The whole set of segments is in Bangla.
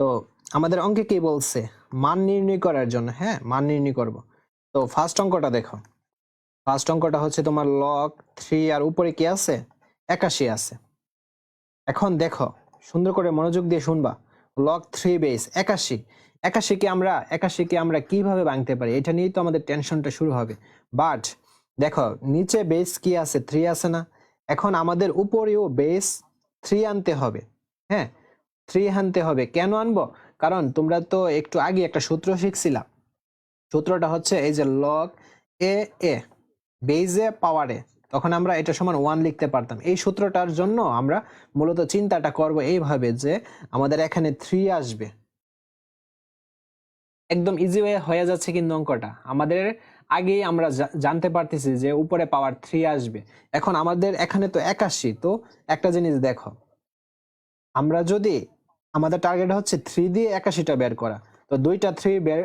তো আমাদের অঙ্কে কি বলছে? মান নির্ণয় করার জন্য হ্যাঁ মান নির্ণয় করব। তো ফার্স্ট অঙ্কটা দেখো। ফার্স্ট অঙ্কটা হচ্ছে তোমার লক থ্রি আর উপরে কি আছে? একাশি আছে। এখন দেখো, সুন্দর করে মনোযোগ দিয়ে শুনবা। লক থ্রি বেস একাশি। একাশিকে আমরা একাশিকে আমরা কীভাবে ভাঙতে পারি? এটা নিয়েই তো আমাদের টেনশনটা শুরু হবে। বাট দেখো, নিচে বেস কি আছে? থ্রি আছে না। এখন আমাদের উপরেও বেস থ্রি আনতে হবে। হ্যাঁ থ্রি আনতে হবে। কেন আনব? কারণ তোমরা তো একটু আগে একটা সূত্র শিখছিলা। সূত্রটা হচ্ছে এই যে লগ এ এ বেজে পাওয়ারে তখন আমরা এটা সমান ওয়ান লিখতে পারতাম। এই সূত্রটার জন্য আমরা মূলত চিন্তাটা করব এইভাবে যে আমাদের এখানে থ্রি আসবে। একদম ইজি ওয়ে হয়ে যাচ্ছে কিন্তু অঙ্কটা। আমাদের আগেই আমরা জানতে পারতেছি যে উপরে পাওয়ার থ্রি আসবে। এখন আমাদের এখানে তো একাশি, তো একটা জিনিস দেখো। আমরা যদি আমাদের টার্গেট হচ্ছে থ্রি দিয়ে একাশিটা বের করা। তো দুইটা থ্রি বের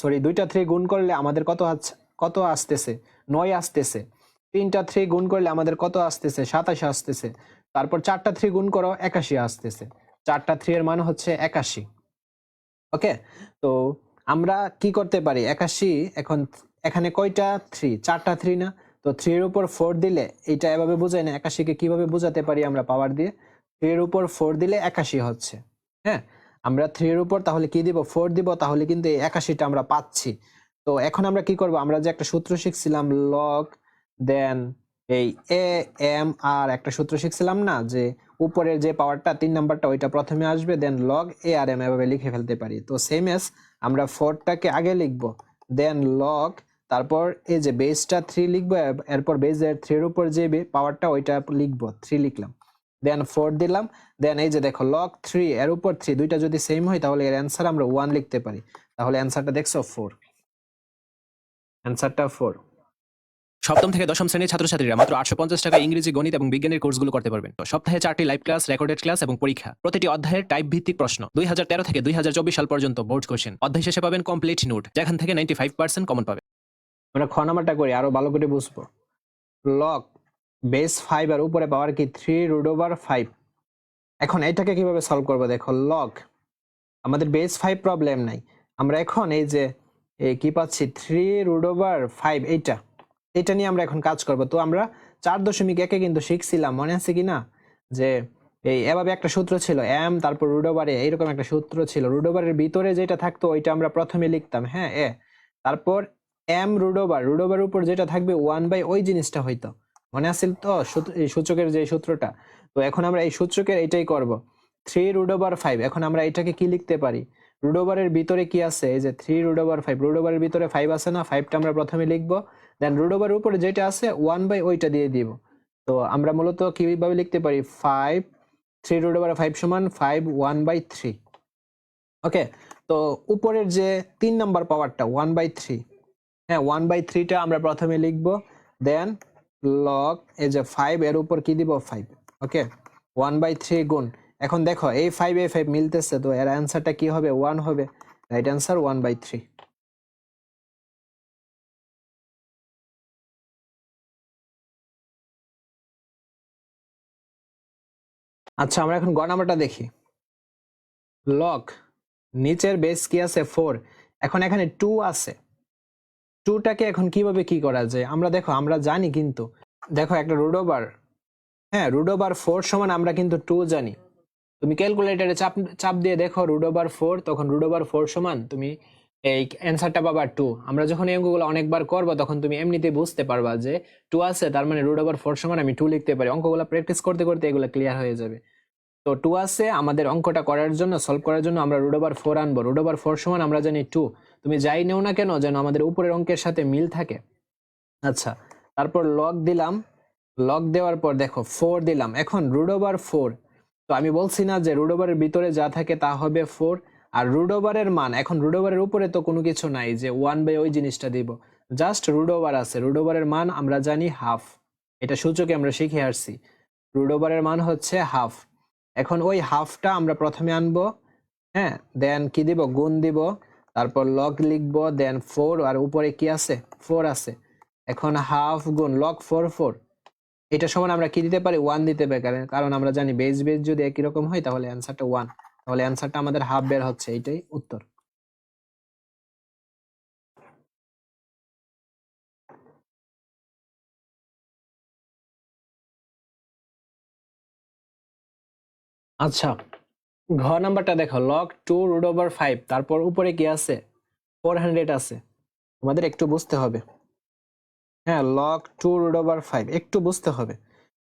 সরি দুইটা থ্রি গুণ করলে আমাদের কত কত আসতেছে? নয় আসতেছে। তিনটা থ্রি গুণ করলে আমাদের কত আসতেছে? সাতাশ আসতেছে। তারপর চারটা থ্রি গুণ করো, একাশি আসতেছে। চারটা থ্রি এর মান হচ্ছে একাশি। ওকে? তো আমরা কি করতে পারি? একাশি এখন এখানে কয়টা? থ্রি চারটা থ্রি না? তো থ্রির উপর ফোর দিলে এইটা এভাবে বোঝায় না। একাশিকে কীভাবে বোঝাতে পারি আমরা পাওয়ার দিয়ে? থ্রির উপর ফোর দিলে একাশি হচ্ছে। হ্যাঁ? আমরা থ্রির উপর তাহলে কি দিব? ফোর দিব, তাহলে কিন্তু এই একাশিটা আমরা পাচ্ছি। তো এখন আমরা কি করব? আমরা যে একটা সূত্র শিখছিলাম লগ দেন এই এ এম আর একটা সূত্র শিখছিলাম না, যে উপরের যে পাওয়ারটা তিন নাম্বারটা, ওইটা প্রথমে আসবে দেন লগ এ আর এম এভাবে লিখে ফেলতে পারি। তো সেম এস আমরা ফোরটাকে আগে লিখব দেন লগ তারপর এই যে বেসটা থ্রি লিখব এর- এরপর বেসের থ্রির উপর যে পাওয়ারটা ওইটা লিখব থ্রি লিখলাম। দেন ফোর দিলাম। দেন এই যে দেখো লক থ্রি এর উপর থ্রি দুইটা যদি সেম হয়, তাহলে এর অ্যান্সার আমরা ওয়ান লিখতে পারি। তাহলে অ্যান্সারটা দেখছ? ফোর অ্যান্সারটা ফোর সপ্তম থেকে দশম শ্রেণির ছাত্রছাত্রীরা মাত্র আটশো পঞ্চাশ টাকা ইংরেজি, গণিত এবং বিজ্ঞানের কোর্সগুলো করতে পারবেন। সপ্তাহে চারটি লাইভ ক্লাস রেকর্ডেড ক্লাস এবং পরীক্ষা। প্রতিটি অধ্যায়ের টাইপ ভিত্তিক প্রশ্ন। দুই হাজার তেরো থেকে দুই হাজার চব্বিশ সাল পর্যন্ত বোর্ড কোশ্চেন অধ্যায় শেষে পাবেন কমপ্লিট নোট যেখান থেকে নাইনটি ফাইভ পার্সেন্ট কমন পাবেন। আমরা খ নাম্বারটা করি, আরও ভালো করে বুঝব। লগ বেস ফাইভ আর উপরে পাওয়ার কি থ্রি রুট ওভার ফাইভ এখন এটাকে কীভাবে সলভ করব? দেখো লগ আমাদের বেস ফাইভ প্রবলেম নাই। আমরা এখন এই যে কি পাচ্ছি? থ্রি রুট ওভার ফাইভ এইটা। এটা নিয়ে আমরা এখন কাজ করব। তো আমরা চার দশমিক একে কিন্তু শিখছিলাম, মনে আছে কি না? যে, এই এভাবে একটা সূত্র ছিল এম তারপর রুট ওভারে এইরকম একটা সূত্র ছিল। রুট ওভারের ভিতরে যেটা থাকতো, ওইটা আমরা প্রথমে লিখতাম হ্যাঁ এ। তারপর এম রুডোবার রুডোবার উপর যেটা থাকবে ওয়ান বাই ওই জিনিসটা হইতো। মনে আছিল তো? এই সূচকের যে সূত্রটা? তো এখন আমরা এই সূচকের এইটাই করব। থ্রি রুডোবার ফাইভ এখন আমরা এটাকে কি লিখতে পারি? রুডোবারের ভিতরে কি আছে? এই যে থ্রি রুডোবার ফাইভ রুড ওভারের ভিতরে ফাইভ আছে না? ফাইভটা আমরা প্রথমে লিখব দেন রুডোবারের উপরে যেটা আছে ওয়ান বাই ওইটা দিয়ে দিব। তো আমরা মূলত কীভাবে লিখতে পারি? ফাইভ থ্রি রুডোবার ফাইভ সমান five one by three okay তো উপরের যে তিন নাম্বার পাওয়ারটা ওয়ান বাই থ্রি হ্যাঁ ওয়ান বাই থ্রিটা আমরা প্রথমে লিখব দেন লগ এই যে ফাইভ এর উপর কি দিব? Five okay one by three গুণ। এখন দেখো, এই ফাইভ এ ফাইভ মিলতেছে, তো এর অ্যান্সারটা কি হবে? ওয়ান হবে। Right answer one by three আচ্ছা আমরা এখন গ নাম্বারটা দেখি। লক নিচের বেস কি আছে? ফোর এখন এখানে টু আছে। টুটাকে এখন কীভাবে কি করা যায়? আমরা দেখো, আমরা জানি কিন্তু, দেখো একটা রুডোবার হ্যাঁ রুডোবার ফোর সমান আমরা কিন্তু টু জানি। তুমি ক্যালকুলেটারে চাপ চাপ দিয়ে দেখো রুডোবার ফোর তখন রুডোবার ফোর সমান তুমি এই অ্যান্সারটা পাবা টু আমরা যখন এই অঙ্কগুলো অনেকবার করব, তখন তুমি এমনিতেই বুঝতে পারবা যে টু আছে, তার মানে রুডোবার ফোর সমান আমি টু লিখতে পারি। অঙ্কগুলো প্র্যাকটিস করতে করতে এগুলো ক্লিয়ার হয়ে যাবে। তো টু আছে, আমাদের অঙ্কটা করার জন্য সলভ করার জন্য আমরা রুট ওভার ফোর আনব। রুট ওভার ফোর সমান আমরা জানি টু তুমি যাই নেও না কেন, যেন আমাদের উপরের অঙ্কের সাথে মিল থাকে। আচ্ছা তারপর লগ দিলাম। লগ দেওয়ার পর দেখো ফোর দিলাম। এখন রুট ওভার ফোর তো আমি বলছি না যে রুট ওভারের ভিতরে যা থাকে তা হবে ফোর আর রুট ওভারের মান, এখন রুট ওভারের উপরে তো কোনো কিছু নাই যে ওয়ান বাই ওই জিনিসটা দিব। জাস্ট রুট ওভার আছে। রুট ওভারের মান আমরা জানি হাফ এটা সূচকে আমরা শিখে আসছি। রুট ওভারের মান হচ্ছে হাফ এখন ওই হাফটা আমরা প্রথমে আনব হ্যাঁ? দেন কি দিব? গুণ দিব। তারপর লক লিখব দেন ফোর আর উপরে কি আছে? ফোর আছে। এখন হাফ গুণ লক ফোর ফোর এটা সমান আমরা কি দিতে পারি? ওয়ান দিতে পারি। কারণ আমরা জানি বেস বেস যদি একই রকম হয়, তাহলে অ্যান্সারটা ওয়ান তাহলে অ্যান্সারটা আমাদের হাফ বের হচ্ছে। এইটাই উত্তর। আচ্ছা ঘ নাম্বারটা দেখো log two root over five তারপর উপরে কি আছে? ফোর হান্ড্রেড আছে। তোমাদের একটু বুঝতে হবে। হ্যাঁ log two root over five একটু বুঝতে হবে।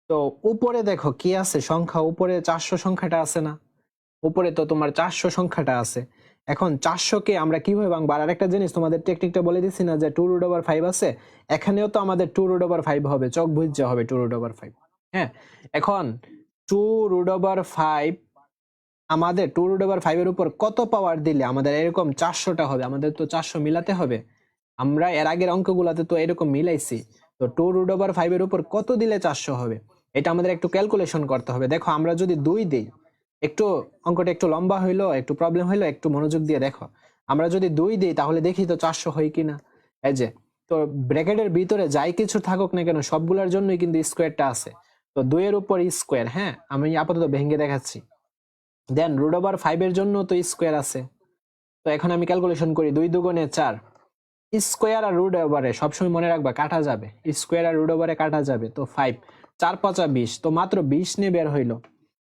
তো উপরে দেখো কি আছে? সংখ্যা উপরে চারশো সংখ্যাটা আছে না? উপরে তো তোমার চারশো সংখ্যাটা আছে। এখন চারশোকে আমরা কীভাবে ভাঙবো? আর একটা জিনিস, তোমাদের টেকনিকটা বলে দিচ্ছি না যে টু রুট ওভার ফাইভ আছে, এখানেও তো আমাদের টু রুট ওভার ফাইভ হবে চক বুঝতে হবে টু রুট ওভার ফাইভ হ্যাঁ এখন টু রুট ওভার ফাইভ আমাদের টু রুট ওভার ফাইভের উপর কত পাওয়ার দিলে আমাদের এরকম চারশোটা হবে? আমাদের তো চারশো মিলাতে হবে। আমরা এর আগের অঙ্কগুলাতে তো এরকম মিলাইছি। তো টু রুট ওভার ফাইভের উপর কত দিলে চারশো হবে? এটা আমাদের একটু ক্যালকুলেশন করতে হবে। দেখো, আমরা যদি দুই দিই, একটু অঙ্কটা একটু লম্বা হইল, একটু প্রবলেম হইল, একটু মনোযোগ দিয়ে দেখো। আমরা যদি দুই দিই, তাহলে দেখি তো চারশো হয় কিনা। এই যে, তো ব্র্যাকেটের ভিতরে যাই কিছু থাকুক না কেন, সবগুলোর জন্যই কিন্তু স্কোয়ারটা আছে। তো দুইয়ের উপর স্কোয়ার হ্যাঁ? আমি আপাতত ভেঙে দেখাচ্ছি। দেন রুট ওভার ফাইভের জন্য তো স্কোয়ার আছে। তো এখন আমি ক্যালকুলেশন করি দুই দুগুণে চার। স্কোয়ার আর রুট ওভারে সবসময় মনে রাখবা কাটা যাবে। স্কোয়ার আর রুট ওভারে কাটা যাবে তো ফাইভ চার পাঁচা বিশ, তো মাত্র বিশ নিয়ে বের হইল।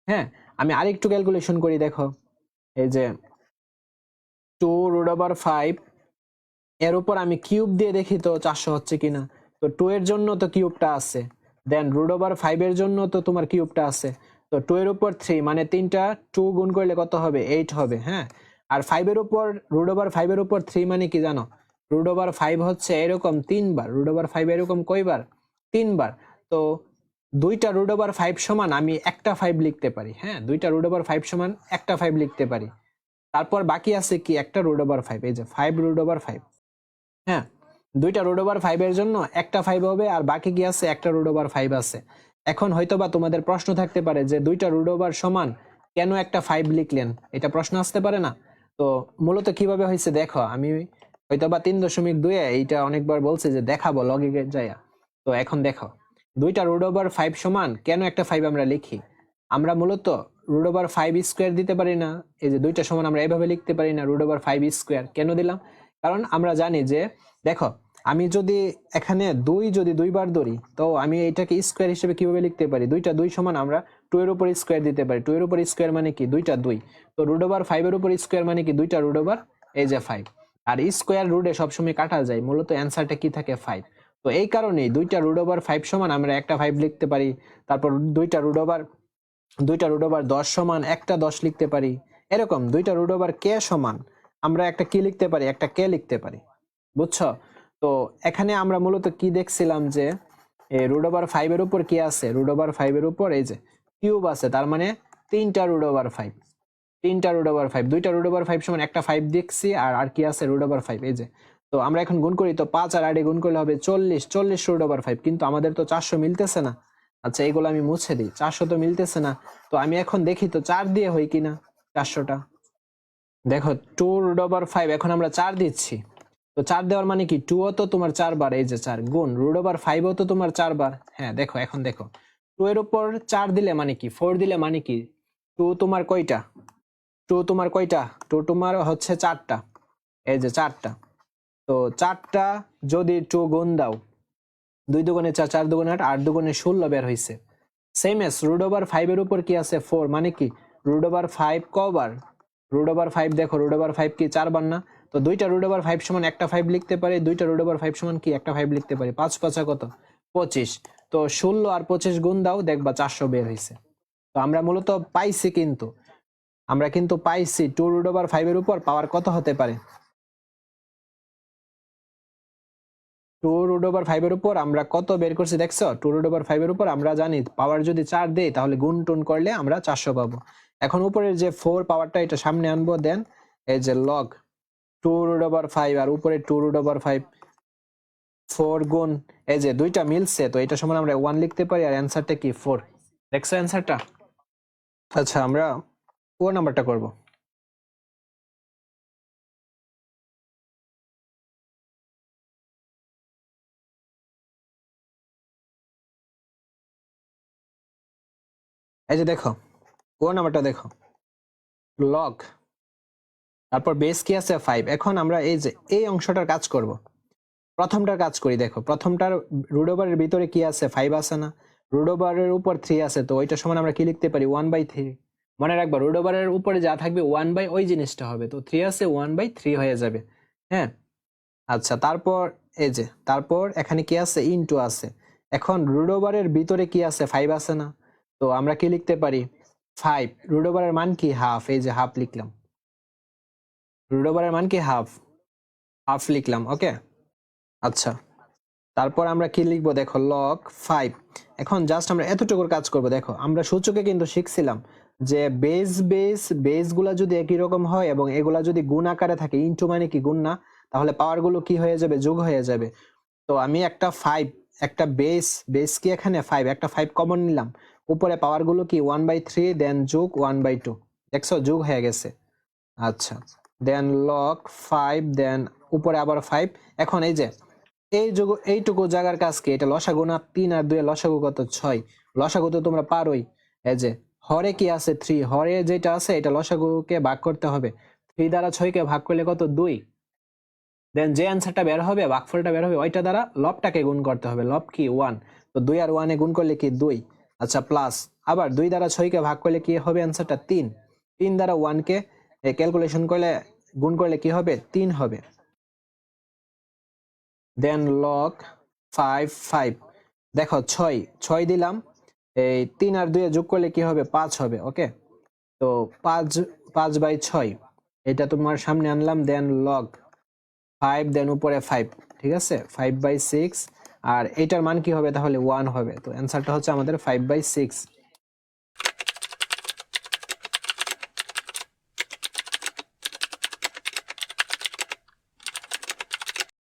হ্যাঁ? আমি আরেকটু ক্যালকুলেশন করি, দেখো। এই যে টু রুট ওভার ফাইভ এর উপর আমি কিউব দিয়ে দেখি তো চারশো হচ্ছে কিনা। তো টু এর জন্য তো কিউবটা আছে। দেন রুট ওভার ফাইভের জন্য তো তোমার কিউবটা আছে। তো টু এর উপর থ্রি মানে তিনটা টু গুণ করলে কত হবে? এইট হবে হ্যাঁ? আর ফাইভের উপর রুট ওভার ফাইভের উপর থ্রি মানে কি জানো? রুট ওভার ফাইভ হচ্ছে এরকম তিনবার। রুট ওভার ফাইভ এরকম কয়বার? তিনবার। তো দুইটা রুট ওভার ফাইভ সমান আমি একটা ফাইভ লিখতে পারি হ্যাঁ? দুইটা রুট ওভার ফাইভ সমান একটা ফাইভ লিখতে পারি। তারপর বাকি আছে কি? একটা রুট ওভার ফাইভ এই যে ফাইভ রুট ওভার ফাইভ হ্যাঁ? দুইটা রুট ওভার ফাইভের জন্য একটা ফাইভ হবে আর বাকি কি আছে? একটা রুট ওভার ফাইভ আছে। এখন হয়তোবা তোমাদের প্রশ্ন থাকতে পারে যে দুইটা রুট ওভার সমান কেন একটা ফাইভ লিখলেন? এটা প্রশ্ন আসতে পারে না। তো মূলত কীভাবে হয়েছে দেখো, আমি হয়তোবা তিন দশমিক দুয়ে এইটা অনেকবার বলছে যে দেখাবো লগে যাইয়া। তো এখন দেখো, দুইটা রুট ওভার ফাইভ সমান কেন একটা ফাইভ আমরা লিখি? আমরা মূলত রুট ওভার ফাইভ স্কোয়ার দিতে পারি না, এই যে দুইটা সমান আমরা এভাবে লিখতে পারি না রুট ওভার ফাইভ স্কোয়ার কেন দিলাম? কারণ আমরা জানি যে, দেখো আমি যদি এখানে দুই যদি দুইবার ধরি, তো আমি এটাকে স্কোয়ার হিসেবে কীভাবে লিখতে পারি? দুইটা দুই সমান আমরা টু এর উপর স্কোয়ার দিতে পারি। টু এর উপর স্কোয়ার মানে কি? দুইটা দুই। তো রুট ওভার ফাইভের উপর স্কোয়ার মানে কি? দুইটা রুট ওভার এই যে ফাইভ আর স্কোয়ার রুটে সবসময় কাটা যায়, মূলত অ্যান্সারটা কি থাকে? ফাইভ তো এই কারণেই দুইটা রুট ওভার ফাইভ সমান আমরা একটা ফাইভ লিখতে পারি, তারপর দুইটা রুট ওভার দুইটা রুট ওভার দশ সমান, একটা দশ লিখতে পারি। এরকম দুইটা রুট ওভার কে সমান আমরা একটা কি লিখতে পারি? একটা কে লিখতে পারি। বুঝছ? তো এখানে আমরা মূলত কি দেখছিলাম যে রুট ওভার ফাইভের উপর কি আছে? রুট ওভার ফাইভের উপর এই যে কিউব আছে, তার মানে তিনটা রুট ওভার ফাইভ তিনটা রুট ওভার ফাইভ দুইটা রুট ওভার ফাইভ সমান একটা ফাইভ দেখছি, আর আর কি আছে? রুট ওভার ফাইভ এই যে। তো আমরা এখন গুণ করি, তো পাঁচ আর আটে গুণ করলে হবে চল্লিশ। চল্লিশ রুট ওভার ফাইভ কিন্তু আমাদের তো চারশো মিলতেছে না। আচ্ছা এগুলো আমি মুছে দিই, চারশো তো মিলতেছে না। তো আমি এখন দেখি তো চার দিয়ে হয় কিনা চারশোটা। দেখো টু রুট ওভার ফাইভ এখন আমরা চার দিচ্ছি। তো চার দেওয়ার মানে কি? টু ও তো তোমার চারবার, এই যে চার, গুণ। রুট ওভার ফাইভও তো তোমার চারবার। হ্যাঁ দেখো, এখন দেখো। টু এর উপর চার দিলে মানে কি? ফোর দিলে মানে কি? টু তোমার কয়টা? টু তোমার কয়টা? টু তোমার হচ্ছে চারটা। এই যে চারটা। তো চারটা যদি টু গুণ দাও, দুই দুগুণে চার চার দুগুণে আট আট দুগুণে ষোলো বের হয়েছে সেম এস রুট ওভার ফাইভের উপর কি আছে? ফোর মানে কি? রুট ওভার ফাইভ কবার। রুট ওভার ফাইভ দেখো রুট ওভার ফাইভ কি? চারবার না? তো দুইটা রুট ওভার ফাইভ সমান একটা ফাইভ লিখতে পারি, দুইটা রুট ওভার ফাইভ সমান কি? একটা ফাইভ লিখতে পারি। পাঁচ পাঁচা কত? পঁচিশ। তো ষোলো আর পঁচিশ গুণ দাও, দেখবা চারশো বের হয়েছে তো আমরা মূলত পাইছি কিন্তু। আমরা কিন্তু পাইছি টু রুট ওভার ফাইভের উপর পাওয়ার কত হতে পারে? টু রুট ওভার ফাইভের উপর আমরা কত বের করছি দেখছ? টু রুট ওভার ফাইভের উপর আমরা জানি পাওয়ার যদি চার দেই, তাহলে গুণ টুন করলে আমরা চারশো পাবো। এখন উপরের যে ফোর পাওয়ারটা এটা সামনে আনব, দেন এই যে log two root over five আর উপরে two root over five four গুণ, এই যে দুইটা মিলছে, তো এটা সমান আমরা ওয়ান লিখতে পারি, আর অ্যান্সারটা কি? ফোর দেখছ অ্যান্সারটা আচ্ছা আমরা ও নাম্বারটা করব। এই যে দেখো ও নাম্বারটা দেখো। লগ তারপর বেস কি আছে ফাইভ এখন আমরা এই যে, এই অংশটার কাজ করব। প্রথমটার কাজ করি, দেখো, প্রথমটার রুট ওভারের ভিতরে কি আছে ফাইভ আছে না। রুট ওভারের উপর থ্রি আছে, তো ওইটার সমান আমরা কি লিখতে পারি ওয়ান বাই থ্রি মনে রাখবা রুট ওভারের উপরে যা থাকবে ওয়ান বাই ওই জিনিসটা হবে, তো থ্রি আছে ওয়ান বাই থ্রি হয়ে যাবে। হ্যাঁ? আচ্ছা তারপর এই যে, তারপর এখানে কি আছে ইনটু আছে। এখন রুট ওভারের ভিতরে কি আছে ফাইভ আছে না, তো আমরা কি লিখতে পারি ফাইভ রুট ওভারের মান কি? হাফ এই যে হাফ লিখলাম। রুট ওভারের মান কি হাফ হাফ লিখলাম ওকে আচ্ছা তারপর আমরা কি লিখব? দেখো লক ফাইভ এখন জাস্ট আমরা এতটুকুর কাজ করব। দেখো, আমরা সূচকে কিন্তু শিখছিলাম যে বেস বেস বেসগুলা যদি একই রকম হয় এবং এগুলা যদি গুণ আকারে থাকে ইনটু মানে কি গুণ না, তাহলে পাওয়ারগুলো কি হয়ে যাবে? যোগ হয়ে যাবে। তো আমি একটা ফাইভ একটা বেস বেস কি এখানে? ফাইভ একটা ফাইভ কমন নিলাম। উপরে পাওয়ারগুলো কি? ওয়ান বাই থ্রি দেন যোগ ওয়ান বাই টু দেখছ? যোগ হয়ে গেছে। আচ্ছা। দেন লক ফাইভ দেন উপরে আবার ফাইভ এখন এই যে, এই যোগ, এইটুকু জায়গার কাজ কি? এটা লসাগু না তিন আর দুই লসাগু কত? ছয়। লসাগু তো তোমরা পারোই। এই যে, হরে কি আছে? থ্রি হরে যেটা আছে, এটা লসাগুকে ভাগ করতে হবে। থ্রি দ্বারা ছয়কে ভাগ করলে কত? দুই। দেন যে অ্যান্সারটা বের হবে ভাগফলটা বের হবে, ওইটা দ্বারা লবটাকে গুণ করতে হবে। লব কি? ওয়ান তো দুই আর ওয়ানে গুণ করলে কি? দুই। আচ্ছা প্লাস আবার দুই দ্বারা ছয়কে ভাগ করলে কি হবে? অ্যান্সারটা তিন। তিন দ্বারা ওয়ানকে ক্যালকুলেশন করলে, গুণ করলে কি হবে? তিন হবে। দেন লক ফাইভ ফাইভ দেখো, ছয় ছয় দিলাম। এই তিন আর দুয়ে যোগ করলে কি হবে? পাঁচ হবে ওকে তো পাঁচ পাঁচ বাই ছয়, এটা তোমার সামনে আনলাম। দেন লগ ফাইভ দেন উপরে ফাইভ ঠিক আছে? ফাইভ বাই সিক্স আর এটার মান কি হবে? তাহলে ওয়ান হবে। তো অ্যান্সারটা হচ্ছে আমাদের ফাইভ বাই সিক্স